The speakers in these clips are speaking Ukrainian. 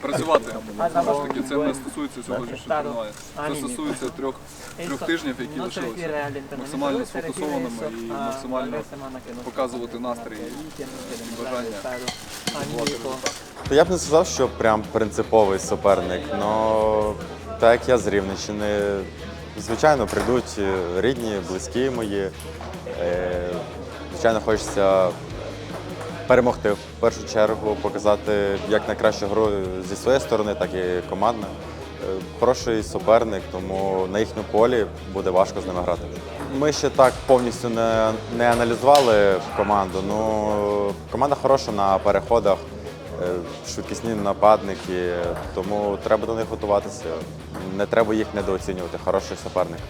Працювати. Знову ж таки, це не стосується сьогоднішнього тренування. Це стосується трьох, трьох тижнів, які лишилися. Максимально сфокусованими і максимально показувати настрій і бажання. То я б не сказав, що прям принциповий суперник. але так як я з Рівненщини, звичайно, прийдуть рідні, близькі мої. Е, Звичайно, хочеться перемогти в першу чергу, показати як найкращу гру зі своєї сторони, так і командна. Е, Хороший суперник, тому на їхньому полі буде важко з ними грати. Ми ще так повністю не, не аналізували команду. Ну, команда хороша на переходах, е, швидкісні нападники, тому треба до них готуватися. Не треба їх недооцінювати. Хороший суперник.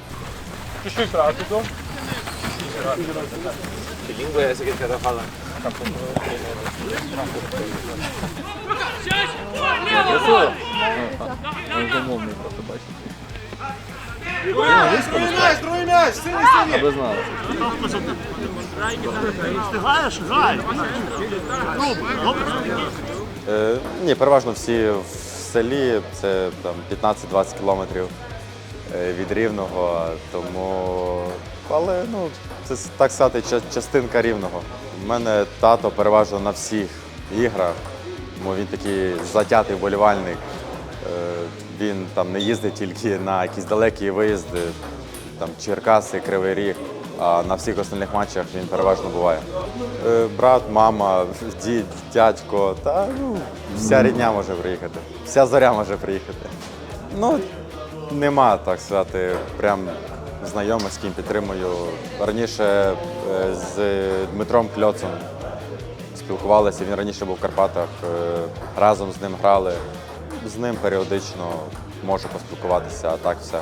Е, ні, переважно всі в селі, це 15-20 кілометрів е, від рівного, тому але ну, це так сказати, ча- частинка рівного. У мене тато переважно на всіх іграх, тому він такий затятий вболівальник. Е, Він там не їздить тільки на якісь далекі виїзди, там Черкаси, Кривий Ріг, а на всіх остальних матчах він переважно буває. Е, Брат, мама, дід, дядько, та ну, вся рідня може приїхати, вся зоря може приїхати. Ну, нема, так сказати, прям знайомих, з ким підтримую. Раніше е, з Дмитром Кльоцом спілкувалися, він раніше був в Карпатах, е, разом з ним грали. З ним періодично можу поспілкуватися, а так все.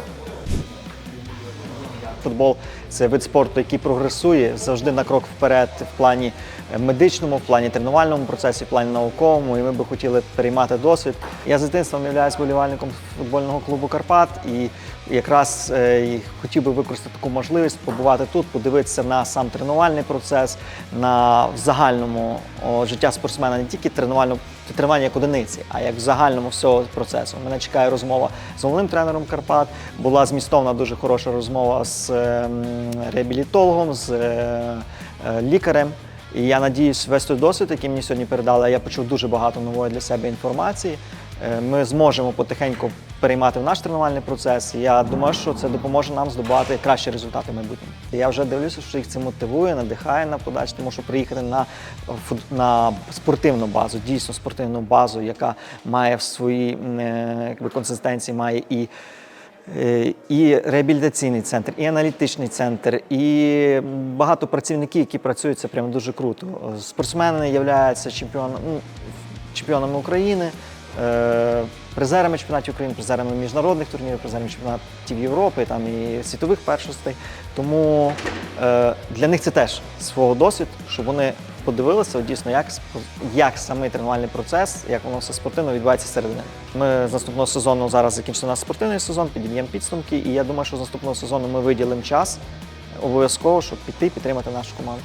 Футбол це вид спорту, який прогресує завжди на крок вперед в плані медичному, в плані тренувальному процесі, в плані науковому. І ми би хотіли переймати досвід. Я з дитинства являюсь болівальником футбольного клубу Карпат і якраз е, хотів би використати таку можливість побувати тут, подивитися на сам тренувальний процес, на загальному о, життя спортсмена, не тільки тренувальну тренування як одиниці, а як в загальному всього процесу. Мене чекає розмова з головним тренером Карпат. Була змістовна дуже хороша розмова з ем, реабілітологом, з е, е, лікарем. І я надіюсь, весь той досвід, який мені сьогодні передали, я почув дуже багато нової для себе інформації. Е, Ми зможемо потихеньку переймати в наш тренувальний процес. Я думаю, що це допоможе нам здобувати кращі результати в майбутньому. Я вже дивлюся, що їх це мотивує, надихає на подальше, тому що приїхати на, на спортивну базу, дійсно спортивну базу, яка має в своїй е, консистенції, має і Е, і реабілітаційний центр, і аналітичний центр, і багато працівників, які працюють, це прямо дуже круто. Спортсмени являються чемпіоном, ну, чемпіонами України, призерами чемпіонатів України, призерами міжнародних турнірів, призерами чемпіонатів Європи там, і світових першостей. Тому е, для них це теж свого досвід, щоб вони подивилися дійсно, як, як самий тренувальний процес, як воно все спортивно відбувається середини. Ми з наступного сезону зараз закінчили наш спортивний сезон, підіб'ємо підсумки, і я думаю, що з наступного сезону ми виділимо час обов'язково, щоб піти підтримати нашу команду.